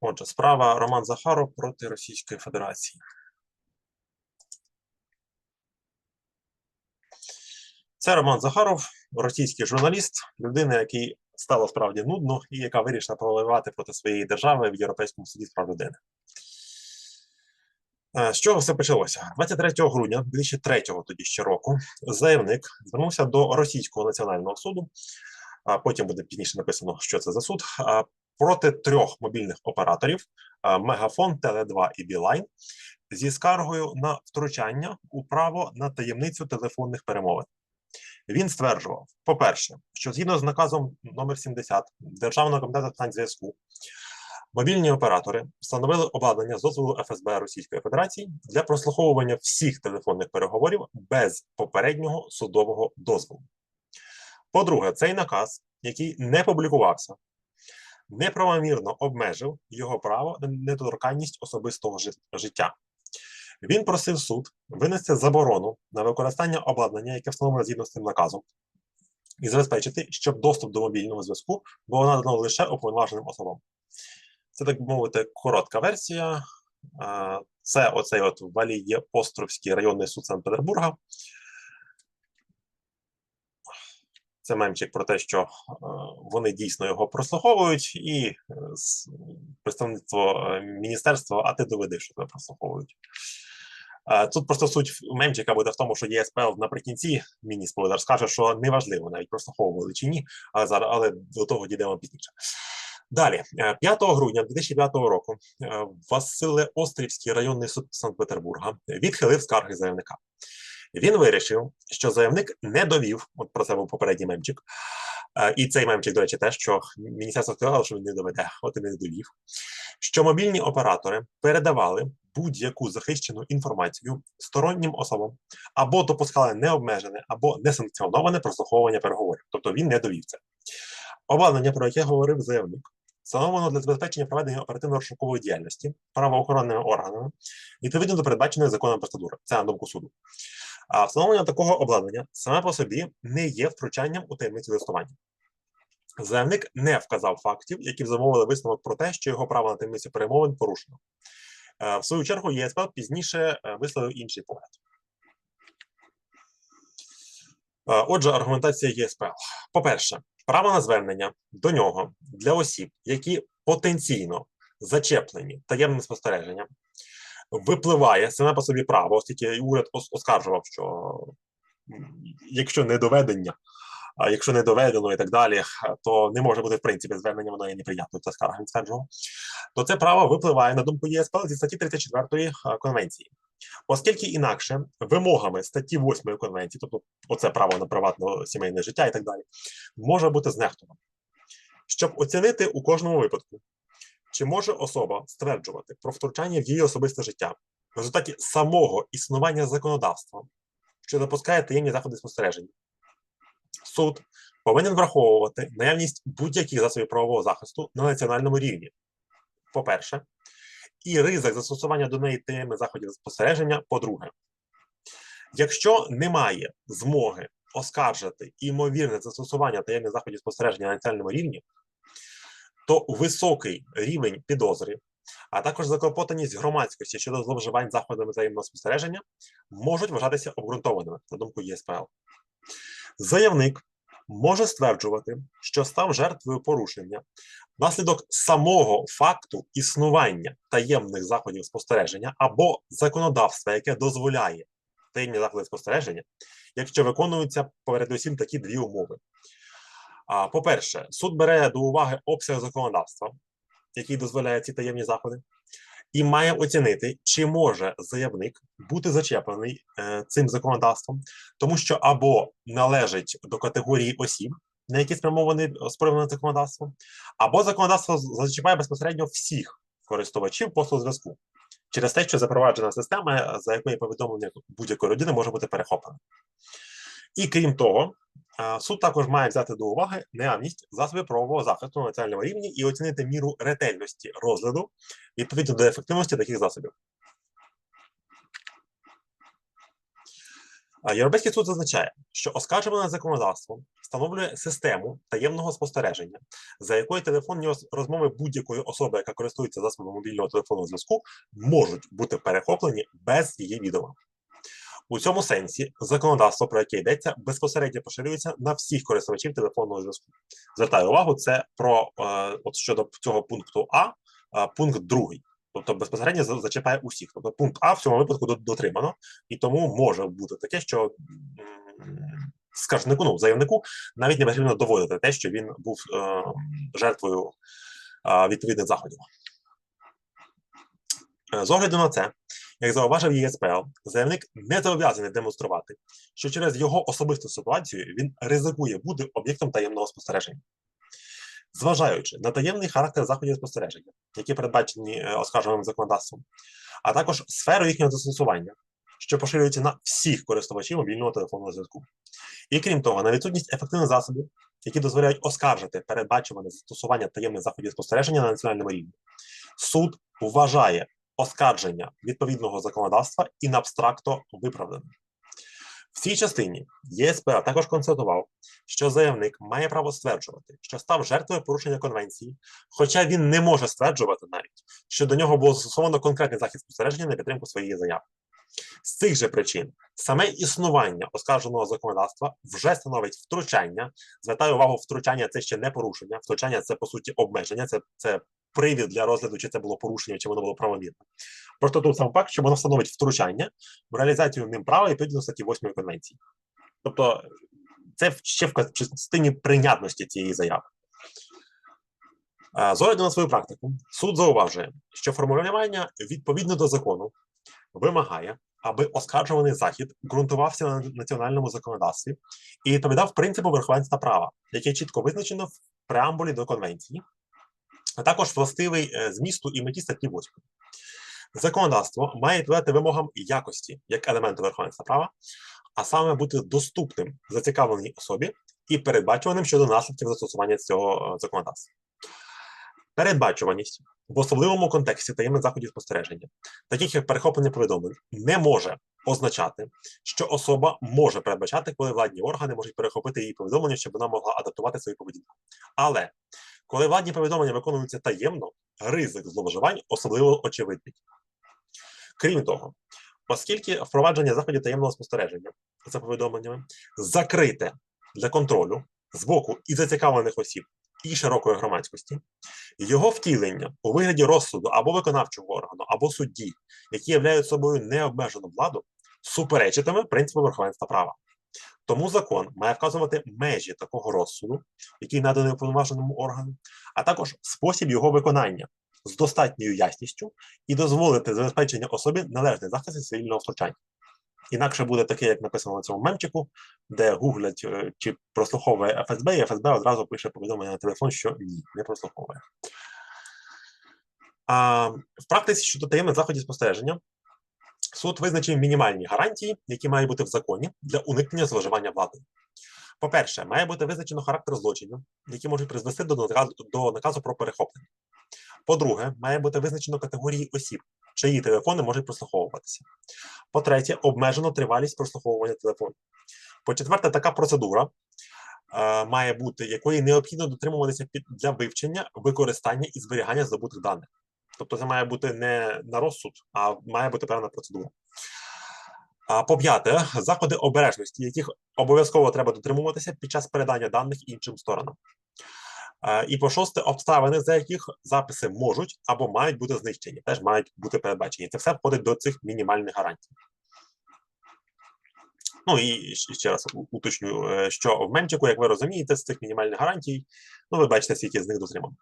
Отже, справа Роман Захаров проти Російської Федерації. Це Роман Захаров, російський журналіст, людина, який стало справді нудно і яка вирішила повоювати проти своєї держави в Європейському суді з прав людини. Е, З чого все почалося? 23 грудня 2003 тоді ще року заявник звернувся до Російського національного суду. А потім буде пізніше написано, що це за суд. Проти трьох мобільних операторів Мегафон, Теле2 і Білайн зі скаргою на втручання у право на таємницю телефонних перемовин. Він стверджував: по-перше, що згідно з наказом номер 70 Державного комітету питань зв'язку, мобільні оператори встановили обладнання з дозволу ФСБ Російської Федерації для прослуховування всіх телефонних переговорів без попереднього судового дозволу. По-друге, цей наказ, який не публікувався, неправомірно обмежив його право на недоторканність особистого життя. Він просив суд винести заборону на використання обладнання, яке встановлено згідно з цим наказом, і забезпечити, щоб доступ до мобільного зв'язку було надано лише уповноваженим особам. Це, так би мовити, коротка версія. Це оцей от Валіє Островський районний суд Санкт-Петербурга. Це мемчик про те, що е, вони дійсно його прослуховують, і е, представництво е, міністерства, а ти доведи, що тебе прослуховують. Тут просто суть мемчика буде в тому, що ЄСПЛ наприкінці міні-спойлер скаже, що неважливо навіть прослуховували чи ні, але зараз але до того дійдемо пізніше. Далі, е, 5 грудня 2005 року Василе Острівський районний суд Санкт-Петербурга відхилив скарги заявника. Він вирішив, що заявник не довів, от про це був попередній мемчик, е, і цей мемчик, до речі, теж, що міністерство сказало, що він не доведе, от і не довів, що мобільні оператори передавали будь-яку захищену інформацію стороннім особам або допускали необмежене, або несанкціоноване прослуховування переговорів. Тобто він не довів це. Обладнання, про яке говорив заявник, встановлено для забезпечення проведення оперативно-розшукової діяльності правоохоронними органами відповідно до передбаченої законом процедури. Це на думку суду. А встановлення такого обладнання саме по собі не є втручанням у таємницю листування. Заявник не вказав фактів, які б замовили висновок про те, що його право на таємницю перемовин порушено. Е, В свою чергу, ЄСПЛ пізніше е, висловив інший погляд. Е, Отже, аргументація ЄСПЛ. По-перше, право на звернення до нього для осіб, які потенційно зачеплені таємним спостереженням, випливає саме по собі право, оскільки уряд оскаржував, що якщо не доведення, а якщо не доведено і так далі, то не може бути в принципі звернення, воно є неприйнятною, це скарга він стверджував, то це право випливає на думку ЄСПЛ зі статті 34 Конвенції. Оскільки інакше вимогами статті 8 конвенції, тобто оце право на приватне сімейне життя і так далі, може бути знехтовано. Щоб оцінити у кожному випадку, чи може особа стверджувати про втручання в її особисте життя в результаті самого існування законодавства, що допускає таємні заходи спостереження, суд повинен враховувати наявність будь-яких засобів правового захисту на національному рівні. По-перше, і ризик застосування до неї таємних заходів спостереження, по-друге. Якщо немає змоги оскаржити імовірне застосування таємних заходів спостереження на національному рівні, то високий рівень підозри, а також заклопотаність громадськості щодо зловживань заходами взаємного спостереження можуть вважатися обґрунтованими, на думку ЄСПЛ. Заявник може стверджувати, що став жертвою порушення внаслідок самого факту існування таємних заходів спостереження або законодавства, яке дозволяє таємні заходи спостереження, якщо виконуються передусім такі дві умови. По-перше, суд бере до уваги обсяг законодавства, який дозволяє ці таємні заходи, і має оцінити, чи може заявник бути зачеплений е, цим законодавством, тому що або належить до категорії осіб, на які спрямований спрямоване законодавство, або законодавство зачіпає безпосередньо всіх користувачів послуг зв'язку через те, що запроваджена система, за якою повідомлення будь-якої людини може бути перехоплене. І крім того, суд також має взяти до уваги наявність засобів правового захисту на національному рівні і оцінити міру ретельності розгляду відповідно до ефективності таких засобів. Європейський суд зазначає, що оскаржуване законодавство встановлює систему таємного спостереження, за якою телефонні розмови будь-якої особи, яка користується засобами мобільного телефонного зв'язку, можуть бути перехоплені без її відома. У цьому сенсі законодавство, про яке йдеться, безпосередньо поширюється на всіх користувачів телефонного зв'язку. Звертаю увагу, це про е, от щодо цього пункту А, е, пункт другий. Тобто безпосередньо за- зачіпає усіх. Тобто пункт А в цьому випадку дотримано, і тому може бути таке, що скаржнику, ну, заявнику навіть не потрібно доводити те, що він був е, жертвою е, відповідних заходів. Е, З огляду на це, як зауважив ЄСПЛ, заявник не зобов'язаний демонструвати, що через його особисту ситуацію він ризикує бути об'єктом таємного спостереження. Зважаючи на таємний характер заходів спостереження, які передбачені е, оскаржуваним законодавством, а також сферу їхнього застосування, що поширюється на всіх користувачів мобільного телефонного зв'язку. І крім того, на відсутність ефективних засобів, які дозволяють оскаржити передбачуване застосування таємних заходів спостереження на національному рівні, суд вважає оскарження відповідного законодавства in абстракто виправданим. В цій частині ЄСПЛ також констатував, що заявник має право стверджувати, що став жертвою порушення конвенції, хоча він не може стверджувати навіть, що до нього було застосовано конкретний захід спостереження на підтримку своєї заяви. З цих же причин саме існування оскарженого законодавства вже становить втручання. Звертаю увагу, втручання це ще не порушення. Втручання це по суті обмеження, це, це привід для розгляду, чи це було порушення, чи воно було правомірне. Просто тут сам факт, що воно становить втручання в реалізацію ним права і відповідно статті 8 конвенції. Тобто, це ще в частині прийнятності цієї заяви. З огляду на свою практику, суд зауважує, що формулювання відповідно до закону вимагає, аби оскаржуваний захід ґрунтувався на національному законодавстві і відповідав принципу верховенства права, яке чітко визначено в преамбулі до конвенції, а також властивий е, змісту і меті статті 8. Законодавство має відповідати вимогам якості як елементу верховенства права, а саме бути доступним зацікавленій особі і передбачуваним щодо наслідків застосування цього е, законодавства. Передбачуваність в особливому контексті таємних заходів спостереження, таких як перехоплення повідомлень, не може означати, що особа може передбачати, коли владні органи можуть перехопити її повідомлення, щоб вона могла адаптувати свою поведінку. Але коли владні повідомлення виконуються таємно, ризик зловживань особливо очевидний. Крім того, оскільки впровадження заходів таємного спостереження за повідомленнями закрите для контролю з боку і зацікавлених осіб, і широкої громадськості, його втілення у вигляді розсуду або виконавчого органу, або судді, які являють собою необмежену владу, суперечитиме принципу верховенства права. Тому закон має вказувати межі такого розсуду, який наданий уповноваженому органу, а також спосіб його виконання з достатньою ясністю і дозволити забезпечення особі належний захист цивільного втручання. Інакше буде таке, як написано на цьому мемчику, де гуглять, е, чи прослуховує ФСБ, і ФСБ одразу пише повідомлення на телефон, що ні, не прослуховує. А, в практиці щодо таємних заходів спостереження суд визначив мінімальні гарантії, які мають бути в законі для уникнення зловживання влади. По-перше, має бути визначено характер злочинів, які можуть призвести до наказу, до наказу про перехоплення. По-друге, має бути визначено категорії осіб, чиї телефони можуть прослуховуватися. По-третє, обмежено тривалість прослуховування телефону. По-четверте, така процедура е, має бути, якої необхідно дотримуватися під, для вивчення, використання і зберігання здобутих даних. Тобто це має бути не на розсуд, а має бути певна процедура. А по-п'яте, заходи обережності, яких обов'язково треба дотримуватися під час передання даних іншим сторонам. І по шосте, обставини, за яких записи можуть або мають бути знищені, теж мають бути передбачені. Це все входить до цих мінімальних гарантій. Ну і ще раз у- уточню, е, що в менчику, як ви розумієте, з цих мінімальних гарантій, ну ви бачите, скільки з них дотримано.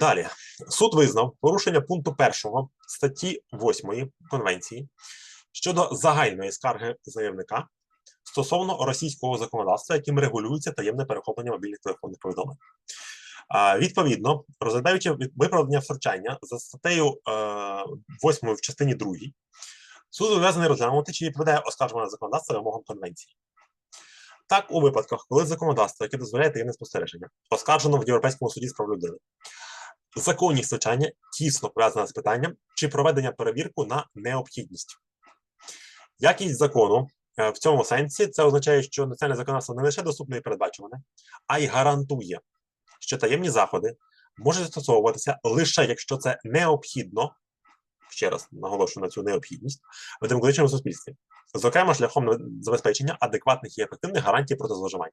Далі, суд визнав порушення пункту 1 статті 8 Конвенції щодо загальної скарги заявника стосовно російського законодавства, яким регулюється таємне перехоплення мобільних телефонних повідомлень. Відповідно, розглядаючи виправдання втручання за статтею е, 8 в частині 2, суд зобов'язаний розглянути, чи відповідає оскаржуване законодавство вимогам конвенції. Так, у випадках, коли законодавство, яке дозволяє таємне спостереження, оскаржено в Європейському суді з прав людини, законність втручання тісно пов'язана з питанням, чи проведення перевірку на необхідність. Якість закону В цьому сенсі це означає, що національне законодавство не лише доступне і передбачуване, а й гарантує, що таємні заходи можуть застосовуватися лише якщо це необхідно, ще раз наголошую на цю необхідність, в демократичному суспільстві, зокрема шляхом забезпечення адекватних і ефективних гарантій проти зловживань.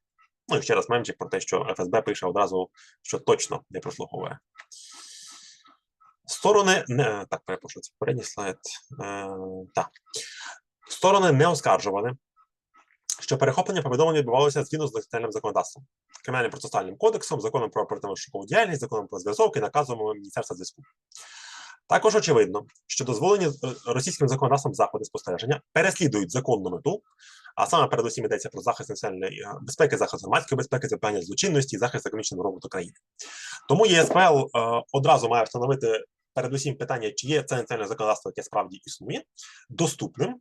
Ну і ще раз мемчик про те, що ФСБ пише одразу, що точно не прослуховує. Сторони не так, перепрошую, це попередній слайд. Е, так. Сторони не оскаржували, що перехоплення повідомлення відбувалося згідно з національним законодавством, кримінальним процесуальним кодексом, законом про оперативну шукову діяльність, законом про зв'язок і наказом Міністерства зв'язку. Також очевидно, що дозволені російським законодавством заходи спостереження переслідують законну мету, а саме передусім йдеться про захист національної е, безпеки, захист громадської безпеки, запитання злочинності і захист економічного розвитку країни. Тому ЄСПЛ е, одразу має встановити передусім питання, чи є це національне законодавство, яке справді існує, доступним,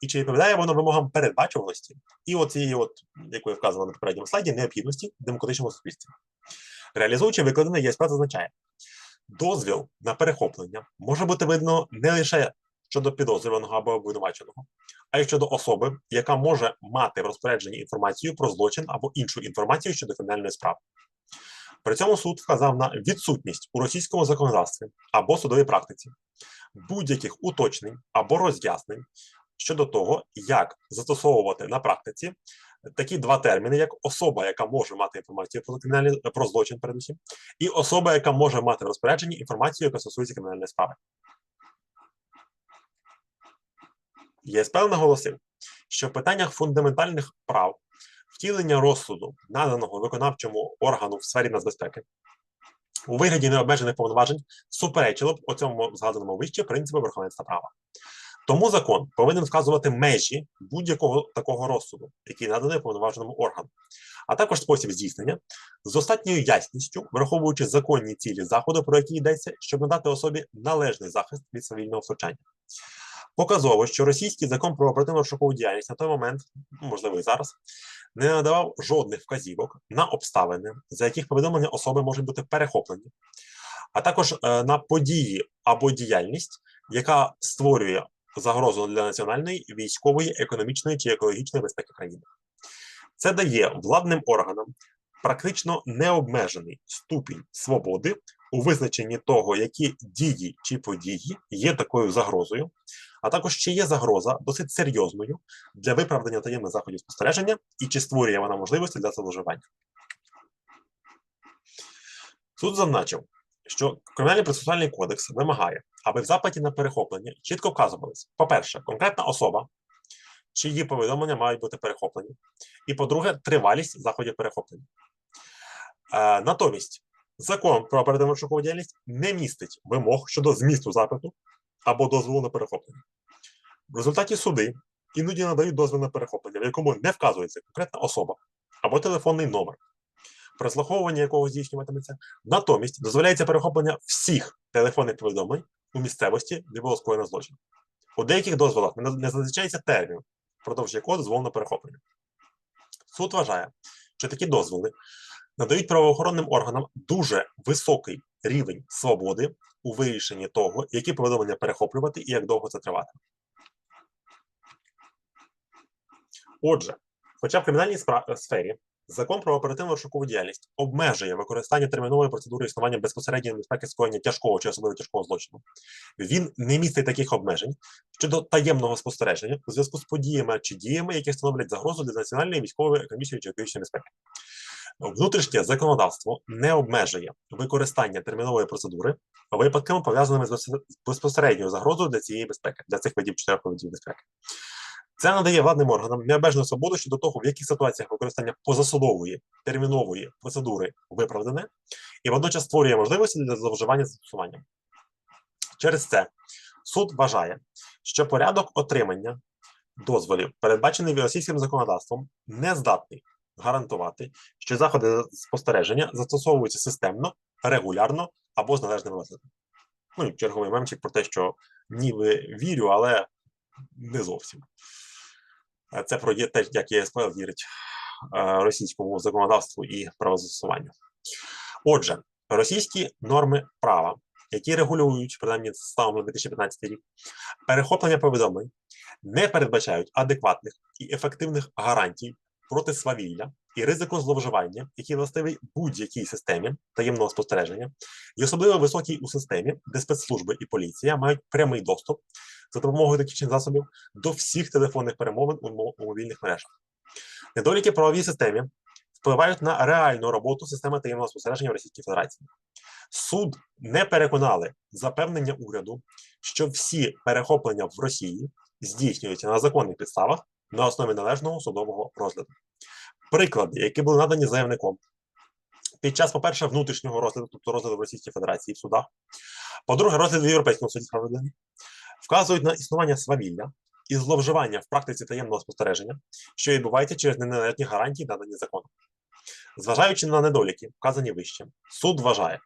і чи відповідає воно вимогам передбачуваності і оцієї, от, якої вказано на попередньому слайді, необхідності в демократичному суспільстві. Реалізуючи викладене, ЄСП зазначає, дозвіл на перехоплення може бути видно не лише щодо підозрюваного або обвинуваченого, а й щодо особи, яка може мати в розпорядженні інформацію про злочин або іншу інформацію щодо кримінальної справи. При цьому суд вказав на відсутність у російському законодавстві або судовій практиці будь-яких уточнень або роз'яснень щодо того, як застосовувати на практиці такі два терміни, як особа, яка може мати інформацію про кримінальний про злочин, передусім, і особа, яка може мати в розпорядженні інформацію, яка стосується кримінальної справи. ЄСПЛ наголосив, що в питаннях фундаментальних прав втілення розсуду, наданого виконавчому органу в сфері нацбезпеки, у вигляді необмежених повноважень суперечило б оцьому згаданому вище принципу верховенства права. Тому закон повинен вказувати межі будь-якого такого розсуду, який наданий повноваженому органу, а також спосіб здійснення з достатньою ясністю, враховуючи законні цілі заходу, про які йдеться, щоб надати особі належний захист від цивільного втручання. Показово, що російський закон про оперативну шокову діяльність на той момент, ну, можливо і зараз, не надавав жодних вказівок на обставини, за яких повідомлення особи можуть бути перехоплені, а також е, на події або діяльність, яка створює загрозу для національної, військової, економічної чи екологічної безпеки країни. Це дає владним органам практично необмежений ступінь свободи у визначенні того, які дії чи події є такою загрозою, а також чи є загроза досить серйозною для виправдання таємних заходів спостереження і чи створює вона можливості для зловживання. Суд зазначив, що Кримінальний процесуальний кодекс вимагає, аби в запиті на перехоплення чітко вказувалось, по-перше, конкретна особа, чиї повідомлення мають бути перехоплені, і, по-друге, тривалість заходів перехоплення. Е, натомість, закон про оперативну шокову діяльність не містить вимог щодо змісту запиту або дозволу на перехоплення. В результаті суди іноді надають дозвіл на перехоплення, в якому не вказується конкретна особа або телефонний номер, прослуховування якого здійснюватиметься. Натомість дозволяється перехоплення всіх телефонних повідомлень у місцевості, де було скоєно злочин. У деяких дозволах не зазначається термін, впродовж якого дозволено перехоплення. Суд вважає, що такі дозволи надають правоохоронним органам дуже високий рівень свободи у вирішенні того, які повідомлення перехоплювати і як довго це триватиме. Отже, хоча в кримінальній сфері закон про оперативну шокову діяльність обмежує використання термінової процедури існування безпосередньої небезпеки скоєння тяжкого чи особливо тяжкого злочину, він не містить таких обмежень щодо таємного спостереження у зв'язку з подіями чи діями, які становлять загрозу для національної, військової, економічної чи економічної безпеки. Внутрішнє законодавство не обмежує використання термінової процедури випадками, пов'язаними з безпосередньою загрозою для цієї безпеки, для цих видів чотирьох видів безпеки. Це надає владним органам необмежену свободу щодо того, в яких ситуаціях використання позасудової термінової процедури виправдане, і водночас створює можливості для зловживання застосуванням. Через це суд вважає, що порядок отримання дозволів, передбачений російським законодавством, не здатний гарантувати, що заходи спостереження застосовуються системно, регулярно або з належним розглядом. Ну і черговий мемчик про те, що ніби вірю, але не зовсім. Е, Це про є те, як ЄСПЛ вірить е, російському законодавству і правозастосуванню. Отже, російські норми права, які регулюють, принаймні станом на 2015 рік, перехоплення повідомлень, не передбачають адекватних і ефективних гарантій проти свавілля і ризику зловживання, які властиві будь-якій системі таємного спостереження, і особливо високій у системі, де спецслужби і поліція мають прямий доступ за допомогою таких засобів до всіх телефонних перемовин у мобільних мережах. Недоліки правовій системі впливають на реальну роботу системи таємного спостереження в Російській Федерації. Суд не переконали запевнення уряду, що всі перехоплення в Росії здійснюються на законних підставах на основі належного судового розгляду. Приклади, які були надані заявником під час, по-перше, внутрішнього розгляду, тобто розгляду в Російській Федерації в судах, по-друге, розгляду в Європейському суді людини, вказують на існування свавілля і зловживання в практиці таємного спостереження, що відбувається через неналежні гарантії, надані законом. Зважаючи на недоліки, вказані вище, суд вважає,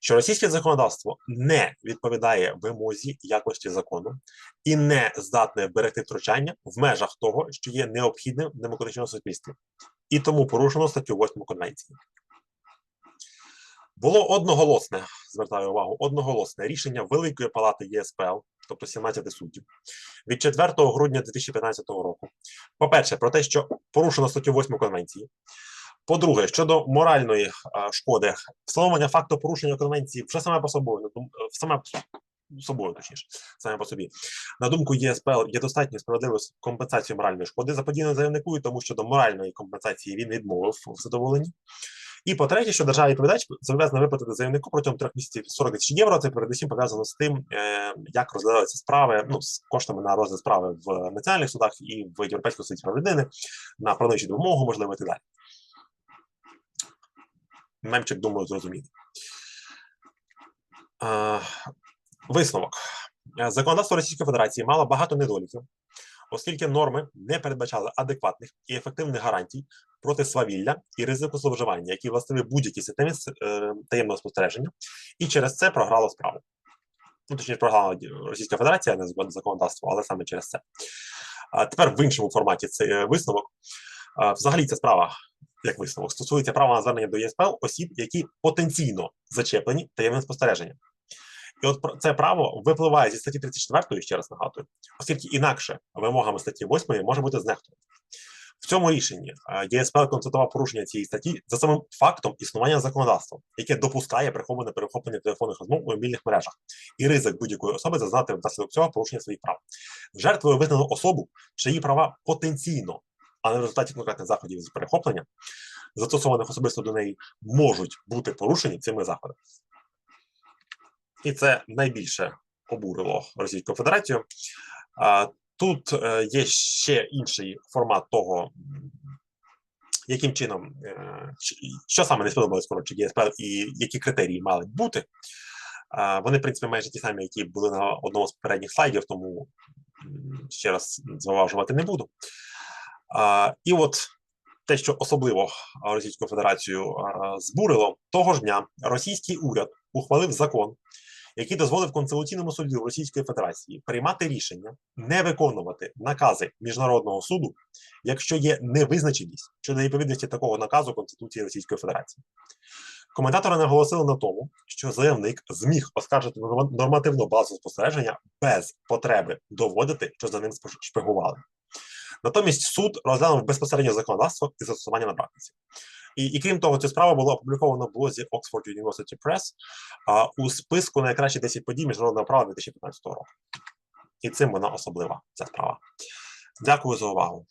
що російське законодавство не відповідає вимозі якості закону і не здатне вберегти втручання в межах того, що є необхідним в демократичному суспільстві, і тому порушено статтю 8 конвенції. Було одноголосне, звертаю увагу, одноголосне рішення Великої палати ЄСПЛ, тобто 17 суддів, від 4 грудня 2015 року. По-перше, про те, що порушено статтю 8 конвенції. По-друге, щодо моральної шкоди, встановлення факту порушення конвенції вже саме по собою, е, саме по собою, точніше, саме по собі. На думку ЄСПЛ, є достатньо справедливою компенсацією моральної шкоди заподіяної заявнику, і тому щодо моральної компенсації він відмовив в задоволенні. І по-третє, що держава відповідач зобов'язана виплатити заявнику протягом трьох місяців 40 тисяч євро. Це передусім пов'язано з тим, е, як розглядаються справи, ну з коштами на розгляд справи в національних судах і в Європейському суді прав людини, на правничу допомогу, можливо, і так далі. Мемчик, думаю, зрозуміти. Е, висновок. Е, Законодавство Російської Федерації мало багато недоліків, оскільки норми не передбачали адекватних і ефективних гарантій проти свавілля і ризику зловживання, які властиві будь-якій системі е, таємного спостереження, і через це програло справу. Ну, точніше, програла Російська Федерація, не законодавство, але саме через це. А тепер в іншому форматі цей е, висновок. Взагалі, ця справа, як висновок, стосується права на звернення до ЄСПЛ осіб, які потенційно зачеплені таємним спостереженням. І от це право випливає зі статті 34, ще раз нагадую, оскільки інакше вимогами статті 8 може бути знехтовано. В цьому рішенні ЄСПЛ констатував порушення цієї статті за самим фактом існування законодавства, яке допускає приховане перехоплення телефонних розмов у мобільних мережах, і ризик будь-якої особи зазнати внаслідок цього порушення своїх прав. Жертвою визнано особу, чиї права потенційно, а не в результаті конкретних заходів з перехоплення, застосованих особисто до неї, можуть бути порушені цими заходами. І це найбільше обурило Російську Федерацію. Тут е, є ще інший формат того, яким чином, е, що саме не сподобалось коротше ЄСПЛ і які критерії мали бути. Вони, в принципі, майже ті самі, які були на одному з попередніх слайдів, тому ще раз зважувати не буду. І от те, що особливо Російську Федерацію збурило, того ж дня російський уряд ухвалив закон, який дозволив Конституційному суді Російської Федерації приймати рішення не виконувати накази міжнародного суду, якщо є невизначеність щодо відповідності такого наказу Конституції Російської Федерації. Коментатори наголосили на тому, що заявник зміг оскаржити норма- нормативну базу спостереження без потреби доводити, що за ним шпигували. Натомість суд розглянув безпосередньо законодавство і застосування на практиці. І, і крім того, ця справа була опублікована в блозі Oxford University Press а, у списку найкращих 10 подій міжнародного права 2015 року. І цим вона особлива, ця справа. Дякую за увагу.